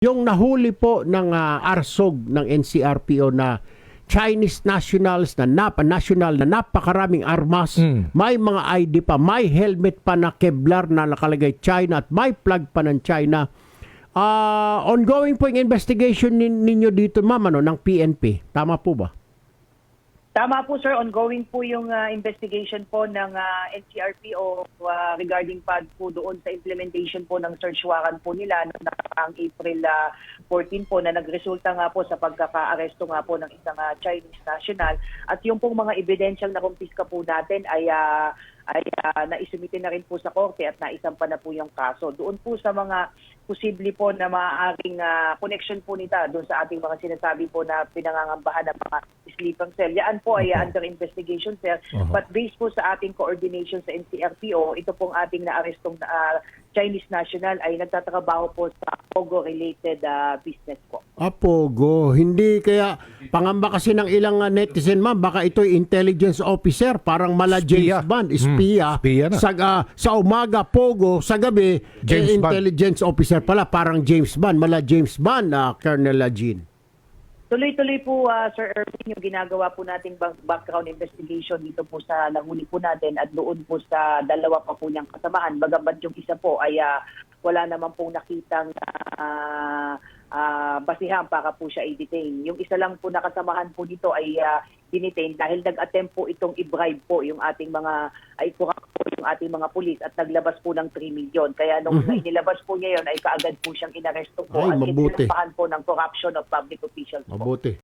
yung nahuli po ng ah, arsog ng NCRPO na Chinese nationals na napa national na napakaraming armas, Mm. may mga ID pa, may helmet pa na Kevlar na nakalagay China at may plug pa ng China. Ah, ongoing po yung investigation nin- ninyo dito, ma'am, ano, ng PNP. Tama po ba? Tama po sir, ongoing po yung ah, investigation po ng ah, NCRPO ah, regarding pa po doon sa implementation po ng search warrant po nila noong April ah, 14 po na nagresulta nga po sa pagkaka-aresto nga po ng isang ah, Chinese national at yung pong mga ebidensyang nakumpiska po natin ay ah, ay ah, naisumite na rin po sa korte at naisampa na po yung kaso. Doon po sa mga posible po na maaaring ah, connection po nita doon sa ating mga sinasabi po na pinangangambahan ng mga sleeping cell. Yan po ay ah, under investigation sir. Aha. But based po sa ating coordination sa NCRPO, ito pong ating naarestong ah, Chinese national ay nagtatrabaho po sa Pogo-related ah, business po. Apogo, hindi kaya pangamba kasi ng ilang ah, netizen ma'am, baka ito'y intelligence officer, parang mala Spiya. James Bond, Hmm, espiya. spiya na. Sa, ah, sa umaga, Pogo, sa gabi, James eh, Bond. intelligence officer pala, parang James Bond, mala James Bond, na Colonel Jean. Tuloy-tuloy po, ah, Sir Erwin, yung ginagawa po nating back- background investigation dito po sa nahuli po natin at doon po sa dalawa pa po niyang kasamahan. Bagamat yung isa po ay ah, wala naman pong nakitang ah, ah, basihan para po siya i-detain. Yung isa lang po nakasamahan po dito ay dinitain dahil nag-attempt po itong i-bribe po yung ating mga ay corrupt po yung ating mga pulis at naglabas po ng 3 million. Kaya nung Mhm. inilabas po niya yon ay kaagad po siyang inaresto po Ay, at mabuti. po ng corruption of public officials po. Mabuti.